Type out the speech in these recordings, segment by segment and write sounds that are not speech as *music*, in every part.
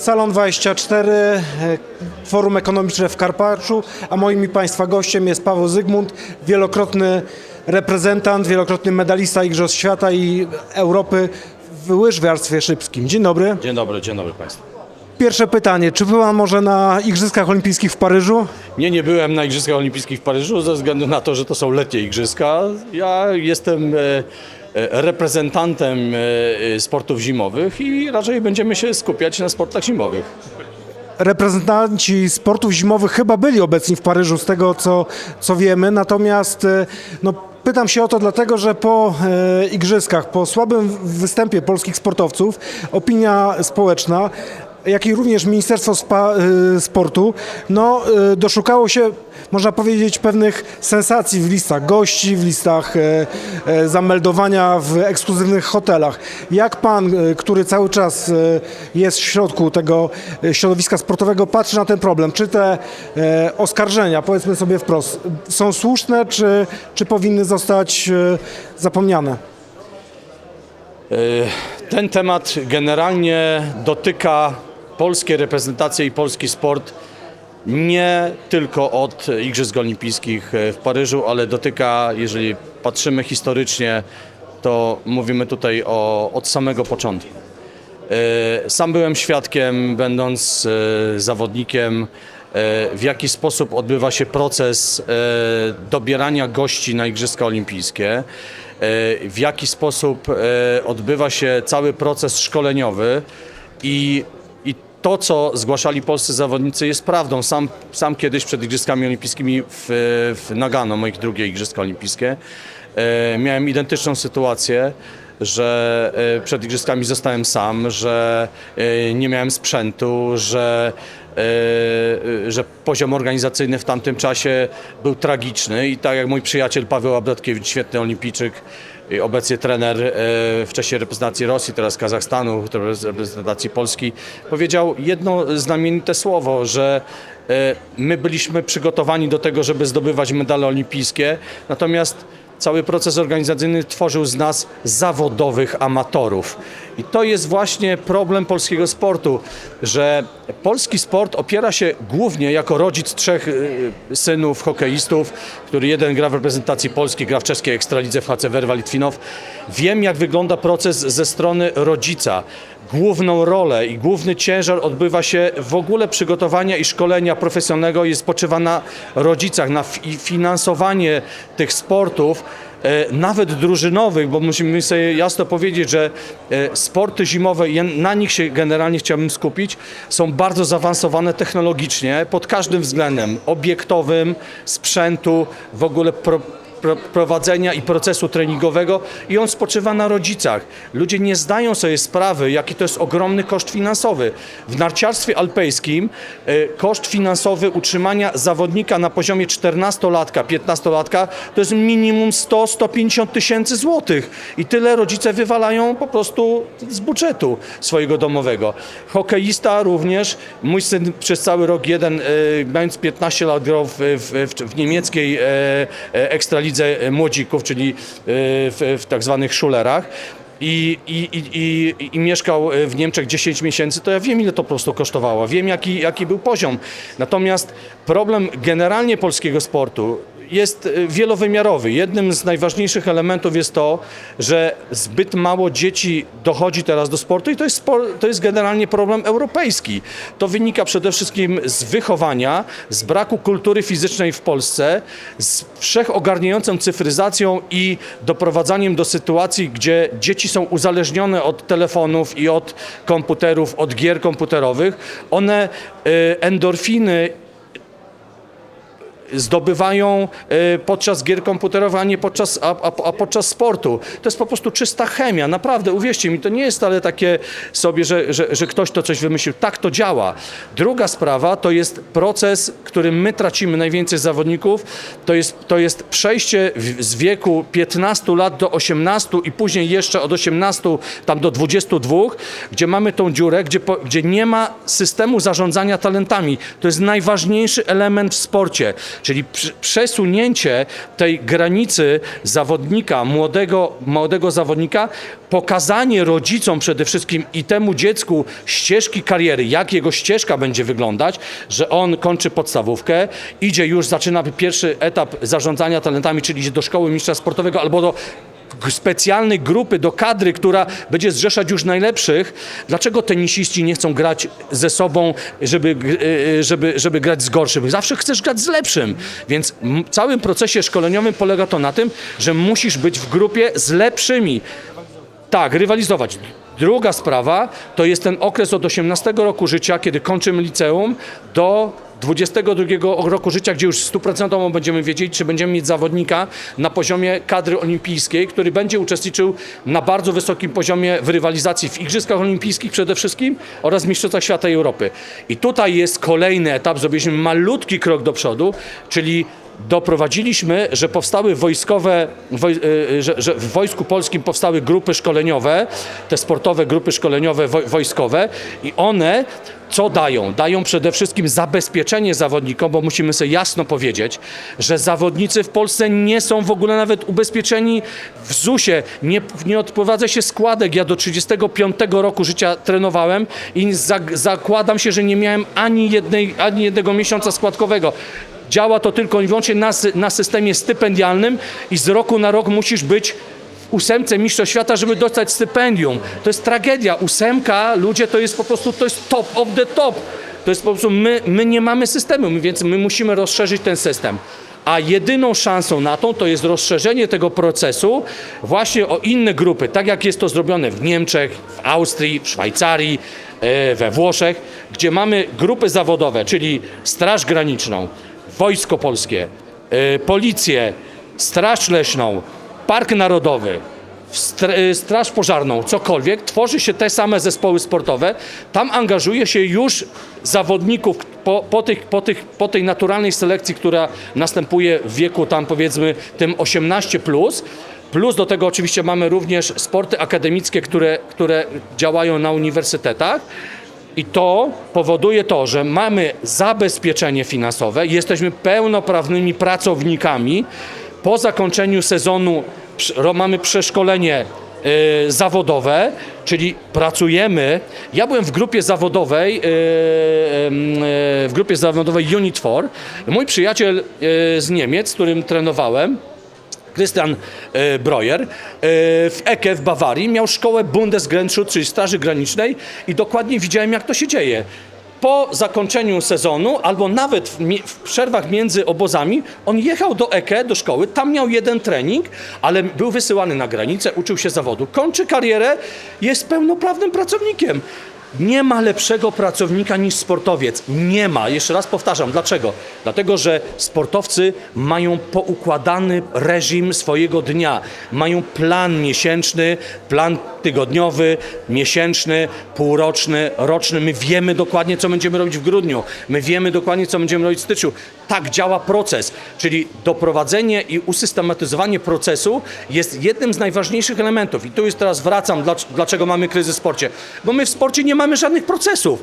Salon 24, e, Forum Ekonomiczne w Karpaczu, a moim i Państwa gościem jest Paweł Zygmunt, wielokrotny reprezentant, wielokrotny medalista Igrzysk Świata i Europy w łyżwiarstwie szybskim. Dzień dobry. Dzień dobry, dzień dobry Państwu. Pierwsze pytanie, czy był Pan może na Igrzyskach Olimpijskich w Paryżu? Nie, nie byłem na Igrzyskach Olimpijskich w Paryżu ze względu na to, że to są letnie igrzyska. Ja jestem e, reprezentantem e, e, sportów zimowych i raczej będziemy się skupiać na sportach zimowych. Reprezentanci sportów zimowych chyba byli obecni w Paryżu, z tego co, co wiemy, natomiast e, no, pytam się o to dlatego, że po e, igrzyskach, po słabym występie polskich sportowców, opinia społeczna, jak i również Ministerstwo Spa, e, Sportu, no, e, doszukało się, można powiedzieć, pewnych sensacji w listach gości, w listach e, e, zameldowania w ekskluzywnych hotelach. Jak pan, e, który cały czas e, jest w środku tego e, środowiska sportowego, patrzy na ten problem? Czy te e, oskarżenia, powiedzmy sobie wprost, są słuszne, czy, czy powinny zostać e, zapomniane? Ten temat generalnie dotyka polskie reprezentacje i polski sport nie tylko od Igrzysk Olimpijskich w Paryżu, ale dotyka, jeżeli patrzymy historycznie, to mówimy tutaj o, od samego początku. E, Sam byłem świadkiem, będąc e, zawodnikiem, e, w jaki sposób odbywa się proces e, dobierania gości na Igrzyska Olimpijskie, e, w jaki sposób e, odbywa się cały proces szkoleniowy i to, co zgłaszali polscy zawodnicy jest prawdą. Sam, sam kiedyś przed Igrzyskami Olimpijskimi w, w Nagano, moich drugie Igrzyska Olimpijskie, e, miałem identyczną sytuację, że e, przed Igrzyskami zostałem sam, że e, nie miałem sprzętu, że, że poziom organizacyjny w tamtym czasie był tragiczny i tak jak mój przyjaciel Paweł Abdatkiewicz, świetny olimpijczyk, obecnie trener e, wcześniej reprezentacji Rosji, teraz Kazachstanu, teraz reprezentacji Polski, powiedział jedno znamienite słowo, że e, my byliśmy przygotowani do tego, żeby zdobywać medale olimpijskie, natomiast cały proces organizacyjny tworzył z nas zawodowych amatorów. I to jest właśnie problem polskiego sportu, że polski sport opiera się głównie jako rodzic trzech y, synów hokeistów, który jeden gra w reprezentacji Polski, gra w czeskiej ekstralidze w HC Werwa Litwinow. Wiem, jak wygląda proces ze strony rodzica. Główną rolę i główny ciężar odbywa się w ogóle przygotowania i szkolenia profesjonalnego jest spoczywa na rodzicach, na fi- finansowanie tych sportów, e, nawet drużynowych, bo musimy sobie jasno powiedzieć, że e, sporty zimowe, na nich się generalnie chciałbym skupić, są bardzo zaawansowane technologicznie pod każdym względem obiektowym, sprzętu, w ogóle pro, prowadzenia i procesu treningowego i on spoczywa na rodzicach. Ludzie nie zdają sobie sprawy, jaki to jest ogromny koszt finansowy. W narciarstwie alpejskim e, koszt finansowy utrzymania zawodnika na poziomie 14-latka, 15-latka to jest minimum 100-150 tysięcy złotych i tyle rodzice wywalają po prostu z budżetu swojego domowego. Hokeista również, mój syn przez cały rok jeden, e, mając 15 lat grał w, w, w, niemieckiej e, e, ekstralidze młodzików, czyli e, w, w tak zwanych szulerach. I, i, i, i, mieszkał w Niemczech 10 miesięcy, to ja wiem, ile to po prostu kosztowało, wiem, jaki, jaki był poziom. Natomiast problem generalnie polskiego sportu jest e, wielowymiarowy. Jednym z najważniejszych elementów jest to, że zbyt mało dzieci dochodzi teraz do sportu i to jest, to jest generalnie problem europejski. To wynika przede wszystkim z wychowania, z braku kultury fizycznej w Polsce, z wszechogarniającą cyfryzacją i doprowadzaniem do sytuacji, gdzie dzieci są uzależnione od telefonów i od komputerów, od gier komputerowych. One e, endorfiny zdobywają e, podczas gier komputerowych, a nie podczas, a, a, a podczas sportu. To jest po prostu czysta chemia, naprawdę, uwierzcie mi, to nie jest wcale takie sobie, że, że, że ktoś to coś wymyślił. Tak to działa. Druga sprawa to jest proces, którym my tracimy najwięcej zawodników, to jest, to jest przejście w, z wieku 15 lat do 18 i później jeszcze od 18 tam do 22, gdzie mamy tą dziurę, gdzie, po, gdzie nie ma systemu zarządzania talentami. To jest najważniejszy element w sporcie. Czyli przesunięcie tej granicy zawodnika, młodego, młodego zawodnika, pokazanie rodzicom przede wszystkim i temu dziecku ścieżki kariery, jak jego ścieżka będzie wyglądać, że on kończy podstawówkę, idzie już, zaczyna pierwszy etap zarządzania talentami, czyli idzie do szkoły mistrza sportowego albo do specjalnej grupy, do kadry, która będzie zrzeszać już najlepszych. Dlaczego tenisiści nie chcą grać ze sobą, żeby, g- y, żeby, żeby grać z gorszym? Zawsze chcesz grać z lepszym. Więc w całym procesie szkoleniowym polega to na tym, że musisz być w grupie z lepszymi. Tak, rywalizować. Druga sprawa to jest ten okres od 18 roku życia, kiedy kończymy liceum, do 22 roku życia, gdzie już stuprocentowo będziemy wiedzieć, czy będziemy mieć zawodnika na poziomie kadry olimpijskiej, który będzie uczestniczył na bardzo wysokim poziomie w rywalizacji w Igrzyskach Olimpijskich przede wszystkim oraz Mistrzostwach Świata i Europy. I tutaj jest kolejny etap, zrobiliśmy malutki krok do przodu, czyli doprowadziliśmy, że powstały wojskowe, woj, y, że, że w Wojsku Polskim powstały grupy szkoleniowe, te sportowe grupy szkoleniowe woj, wojskowe i one co dają? Dają przede wszystkim zabezpieczenie zawodnikom, bo musimy sobie jasno powiedzieć, że zawodnicy w Polsce nie są w ogóle nawet ubezpieczeni w ZUS-ie. Nie, nie się składek. Ja do 35 roku życia trenowałem i za, zakładam się, że nie miałem ani, jednej, ani jednego miesiąca składkowego. Działa to tylko i wyłącznie na, na systemie stypendialnym i z roku na rok musisz być ósemce mistrzostw świata, żeby dostać stypendium. To jest tragedia. Ósemka, ludzie, to jest po prostu, to jest top of the top. To jest po prostu, my, my nie mamy systemu, więc my musimy rozszerzyć ten system. A jedyną szansą na to, to jest rozszerzenie tego procesu właśnie o inne grupy, tak jak jest to zrobione w Niemczech, w Austrii, w Szwajcarii, e, we Włoszech, gdzie mamy grupy zawodowe, czyli Straż Graniczną, Wojsko Polskie, y, Policję, Straż Leśną, Park Narodowy, y, Straż Pożarną, cokolwiek, tworzy się te same zespoły sportowe. Tam angażuje się już zawodników po, po, tych, po, tych, po tej naturalnej selekcji, która następuje w wieku tam powiedzmy tym 18+. Plus. Plus do tego oczywiście mamy również sporty akademickie, które, które działają na uniwersytetach. I to powoduje to, że mamy zabezpieczenie finansowe, jesteśmy pełnoprawnymi pracownikami. Po zakończeniu sezonu mamy przeszkolenie y, zawodowe, czyli pracujemy. Ja byłem w grupie zawodowej, y, y, w grupie zawodowej Unit 4. Mój przyjaciel z Niemiec, z którym trenowałem, Christian Breuer w Ecke w Bawarii miał szkołę Bundesgrenzschutz, czyli Straży Granicznej i dokładnie widziałem jak to się dzieje. Po zakończeniu sezonu, albo nawet w, w przerwach między obozami, on jechał do Ecke, do szkoły, tam miał jeden trening, ale był wysyłany na granicę, uczył się zawodu. Kończy karierę, jest pełnoprawnym pracownikiem. Nie ma lepszego pracownika niż sportowiec. Nie ma. Jeszcze raz powtarzam. Dlaczego? Dlatego, że sportowcy mają poukładany reżim swojego dnia. Mają plan miesięczny, plan tygodniowy, miesięczny, półroczny, roczny. My wiemy dokładnie, co będziemy robić w grudniu. My wiemy dokładnie, co będziemy robić w styczniu. Tak działa proces. Czyli doprowadzenie i usystematyzowanie procesu jest jednym z najważniejszych elementów. I tu już teraz wracam, dlac- dlaczego mamy kryzys w sporcie. Bo my w sporcie nie mamy żadnych procesów.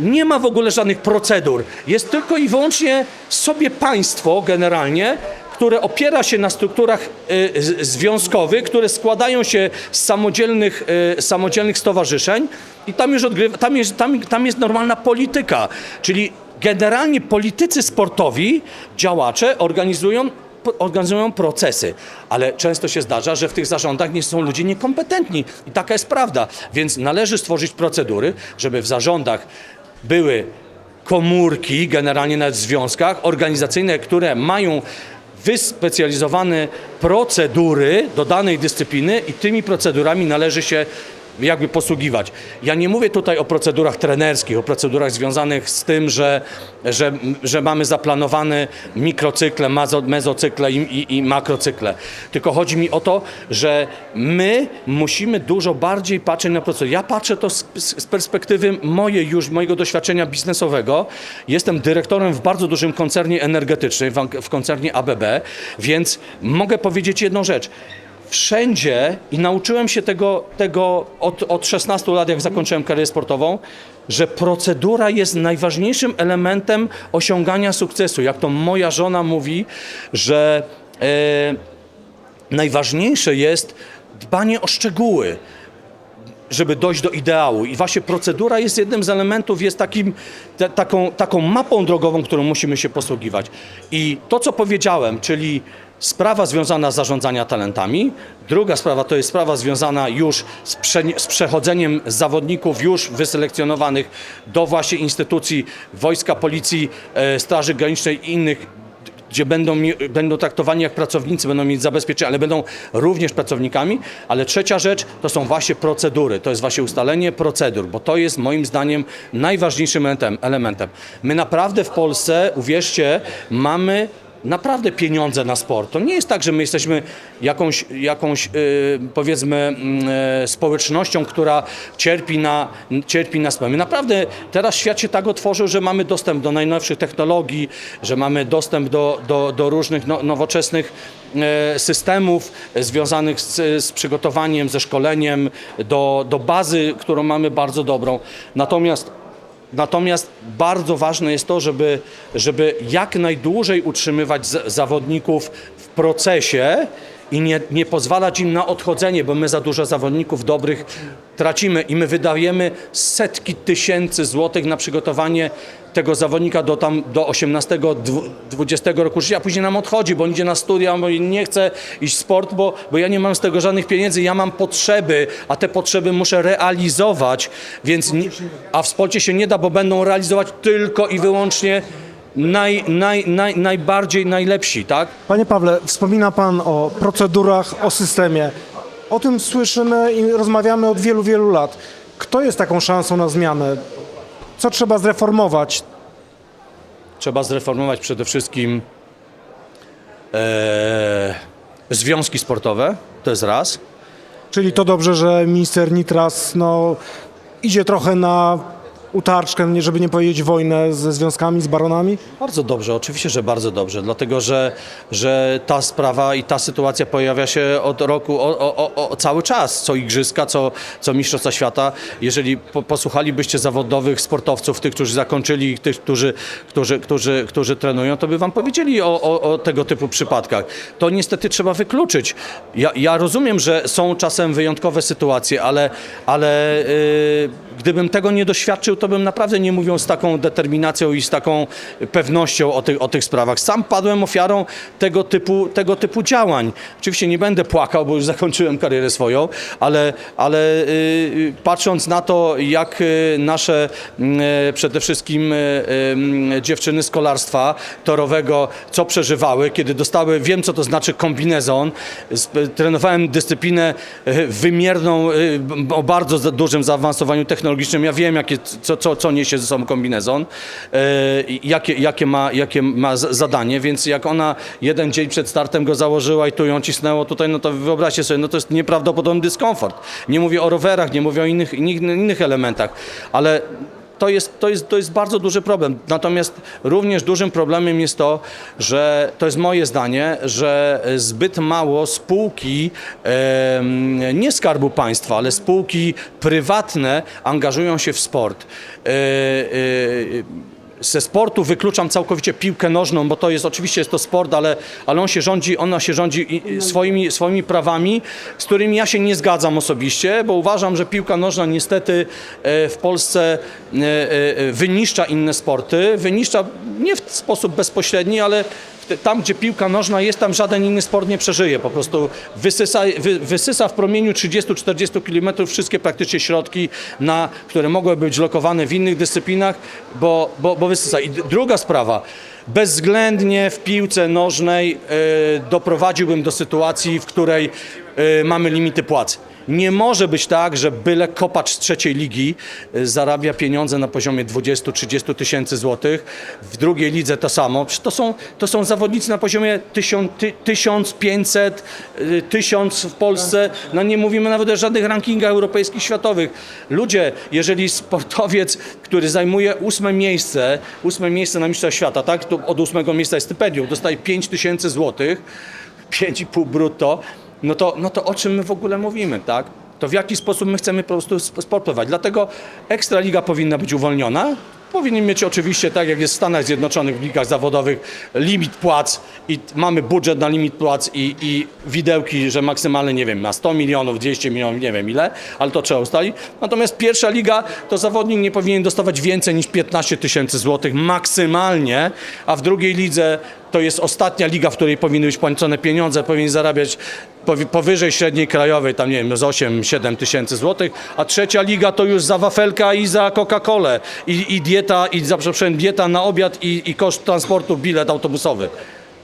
Nie ma w ogóle żadnych procedur. Jest tylko i wyłącznie sobie państwo generalnie, które opiera się na strukturach y, związkowych, które składają się z samodzielnych, y, samodzielnych stowarzyszeń i tam już odgrywa, tam jest, tam, tam jest normalna polityka, czyli generalnie politycy sportowi, działacze organizują organizują procesy, ale często się zdarza, że w tych zarządach nie są ludzie niekompetentni. I taka jest prawda, więc należy stworzyć procedury, żeby w zarządach były komórki, generalnie nawet w związkach organizacyjne, które mają wyspecjalizowane procedury do danej dyscypliny i tymi procedurami należy się jakby posługiwać. Ja nie mówię tutaj o procedurach trenerskich, o procedurach związanych z tym, że, że, że mamy zaplanowane mikrocykle, mezocykle i, i, i makrocykle. Tylko chodzi mi o to, że my musimy dużo bardziej patrzeć na procedury. Ja patrzę to z, z perspektywy mojej już, mojego doświadczenia biznesowego. Jestem dyrektorem w bardzo dużym koncernie energetycznym, w koncernie ABB, więc mogę powiedzieć jedną rzecz wszędzie i nauczyłem się tego, tego od, od 16 lat, jak zakończyłem karierę sportową, że procedura jest najważniejszym elementem osiągania sukcesu. Jak to moja żona mówi, że e, najważniejsze jest dbanie o szczegóły żeby dojść do ideału. I właśnie procedura jest jednym z elementów, jest takim, te, taką, taką mapą drogową, którą musimy się posługiwać. I to, co powiedziałem, czyli sprawa związana z zarządzaniem talentami, druga sprawa to jest sprawa związana już z, prze, z przechodzeniem zawodników już wyselekcjonowanych do właśnie instytucji wojska, policji, e, Straży Granicznej i innych gdzie będą, będą traktowani jak pracownicy, będą mieć zabezpieczenia, ale będą również pracownikami. Ale trzecia rzecz to są właśnie procedury, to jest właśnie ustalenie procedur, bo to jest moim zdaniem najważniejszym elementem. My naprawdę w Polsce, uwierzcie, mamy naprawdę pieniądze na sport. To nie jest tak, że my jesteśmy jakąś, jakąś yy, powiedzmy mm, e, społecznością, która cierpi na, cierpi na sport. My naprawdę teraz świat się tak otworzył, że mamy dostęp do najnowszych technologii, że mamy dostęp do, do, do różnych no, nowoczesnych e, systemów związanych z, z przygotowaniem, ze szkoleniem, do, do bazy, którą mamy bardzo dobrą. Natomiast Natomiast bardzo ważne jest to, żeby, żeby jak najdłużej utrzymywać z, zawodników w procesie i nie, nie pozwalać im na odchodzenie, bo my za dużo zawodników dobrych tracimy i my wydajemy setki tysięcy złotych na przygotowanie tego zawodnika do tam do 18, dwu- 20 roku życia, a później nam odchodzi, bo on idzie na studia, bo nie chce iść w sport, bo, bo ja nie mam z tego żadnych pieniędzy, ja mam potrzeby, a te potrzeby muszę realizować, więc a w sporcie się nie da, bo będą realizować tylko i wyłącznie naj, naj, naj, najbardziej najlepsi, tak? Panie Pawle, wspomina Pan o procedurach, o systemie. O tym słyszymy i rozmawiamy od wielu, wielu lat. Kto jest taką szansą na zmianę? Co trzeba zreformować? Trzeba zreformować przede wszystkim e, związki sportowe, to jest raz. Czyli to dobrze, że minister Nitras no, idzie trochę na utarczkę, żeby nie powiedzieć wojnę ze związkami, z baronami? Bardzo dobrze, oczywiście, że bardzo dobrze, dlatego że, że ta sprawa i ta sytuacja pojawia się od roku o, o, o cały czas, co Igrzyska, co, co Mistrzostwa Świata. Jeżeli po, posłuchalibyście zawodowych sportowców, tych, którzy zakończyli, tych, którzy, którzy, którzy, którzy trenują, to by wam powiedzieli o, o, o tego typu przypadkach. To niestety trzeba wykluczyć. Ja, ja rozumiem, że są czasem wyjątkowe sytuacje, ale, ale yy, gdybym tego nie doświadczył, to bym naprawdę nie mówił z taką determinacją i z taką pewnością o tych, o tych sprawach. Sam padłem ofiarą tego typu, tego typu działań. Oczywiście nie będę płakał, bo już zakończyłem karierę swoją, ale, ale yy, patrząc na to, jak yy, nasze yy, przede wszystkim yy, yy, dziewczyny z kolarstwa torowego, co przeżywały, kiedy dostały, wiem co to znaczy kombinezon, trenowałem dyscyplinę wymierną, o bardzo dużym zaawansowaniu technologicznym. Ja wiem, jakie, co, co, co niesie ze sobą kombinezon, i jakie, jakie, ma, jakie ma zadanie, więc jak ona jeden dzień przed startem go założyła i tu ją cisnęło tutaj, no to wyobraźcie sobie, no to jest nieprawdopodobny dyskomfort. Nie mówię o rowerach, nie mówię o innych, innych, innych elementach, ale to jest, to, jest, to jest bardzo duży problem. Natomiast również dużym problemem jest to, że to jest moje zdanie, że zbyt mało spółki, nie skarbu państwa, ale spółki prywatne angażują się w sport. Ze sportu wykluczam całkowicie piłkę nożną, bo to jest oczywiście jest to sport, ale, ale on się rządzi, ona się rządzi swoimi, swoimi prawami, z którymi ja się nie zgadzam osobiście, bo uważam, że piłka nożna niestety e, w Polsce e, e, wyniszcza inne sporty, wyniszcza nie w sposób bezpośredni, ale tam, gdzie piłka nożna jest, tam żaden inny sport nie przeżyje. Po prostu wysysa, wy, wysysa w promieniu 30-40 km wszystkie praktycznie środki, na, które mogłyby być lokowane w innych dyscyplinach, bo, bo, bo wysysa. I druga sprawa. Bezwzględnie w piłce nożnej e, doprowadziłbym do sytuacji, w której e, mamy limity płac. Nie może być tak, że byle kopacz z trzeciej ligi y, zarabia pieniądze na poziomie 20-30 tysięcy złotych. W drugiej lidze to samo. To są, to są zawodnicy na poziomie 1000, ty- 1500, y, 1000 w Polsce. No nie mówimy nawet o żadnych rankingach europejskich, światowych. Ludzie, jeżeli sportowiec, który zajmuje ósme miejsce, ósme miejsce na Mistrzostwach Świata, tak? To od ósmego miejsca jest stypendium, dostaje 5 tysięcy złotych, *laughs* 5,5 brutto, no to, no to o czym my w ogóle mówimy, tak? To w jaki sposób my chcemy po prostu sp- sport prowadzić. Dlatego Ekstraliga powinna być uwolniona. Powinien mieć oczywiście, tak jak jest w Stanach Zjednoczonych w ligach zawodowych, limit płac i mamy budżet na limit płac i, i widełki, że maksymalnie, nie wiem, na 100 milionów, 200 milionów, nie wiem ile, ale to trzeba ustalić. Natomiast pierwsza liga to zawodnik nie powinien dostawać więcej niż 15 tysięcy złotych maksymalnie, a w drugiej lidze to jest ostatnia liga, w której powinny być płacone pieniądze, powinien zarabiać powyżej średniej krajowej, tam nie wiem, z 8-7 tysięcy złotych, a trzecia liga to już za wafelka i za Coca-Colę i, i dieta, i za przepraszam, dieta na obiad i, i koszt transportu, bilet autobusowy.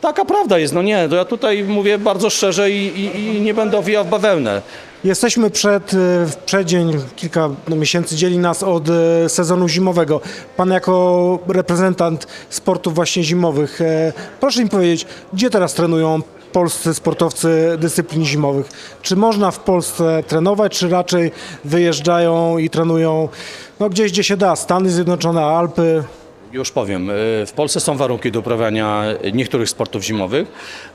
Taka prawda jest, no nie, to ja tutaj mówię bardzo szczerze i, i, i nie będę owijał w bawełnę. Jesteśmy przed, e, w przeddzień, kilka miesięcy dzieli nas od e, sezonu zimowego. Pan jako reprezentant sportów właśnie zimowych, e, proszę mi powiedzieć, gdzie teraz trenują polscy sportowcy dyscyplin zimowych? Czy można w Polsce trenować, czy raczej wyjeżdżają i trenują no, gdzieś, gdzie się da? Stany Zjednoczone, Alpy? Już powiem. y, W Polsce są warunki do uprawiania niektórych sportów zimowych.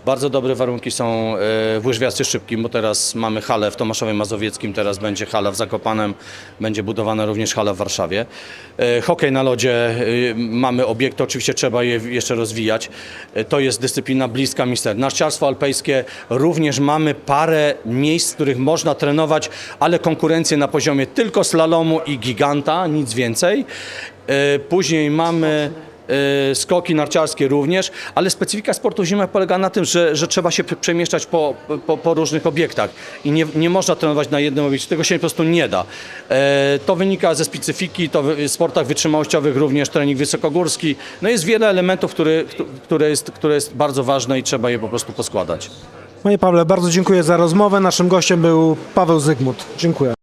Bardzo dobre warunki są y, w łyżwiarstwie szybkim, bo teraz mamy halę w Tomaszowie Mazowieckim, teraz będzie hala w Zakopanem, będzie budowana również hala w Warszawie. Y, Hokej na lodzie, mamy obiekty, oczywiście trzeba je jeszcze rozwijać. To jest dyscyplina bliska mister. Narciarstwo alpejskie również mamy parę miejsc, w których można trenować, ale konkurencję na poziomie tylko slalomu i giganta, nic więcej. E, Później mamy e, skoki narciarskie również, ale specyfika sportu zimowych polega na tym, że, że trzeba się przemieszczać po, po, po różnych obiektach i nie, nie można trenować na jednym obiekcie, tego się po prostu nie da. E, To wynika ze specyfiki, to w sportach wytrzymałościowych również trening wysokogórski. No jest wiele elementów, które, które, jest, które jest bardzo ważne i trzeba je po prostu poskładać. Panie Pawle, bardzo dziękuję za rozmowę. Naszym gościem był Paweł Zygmunt. Dziękuję.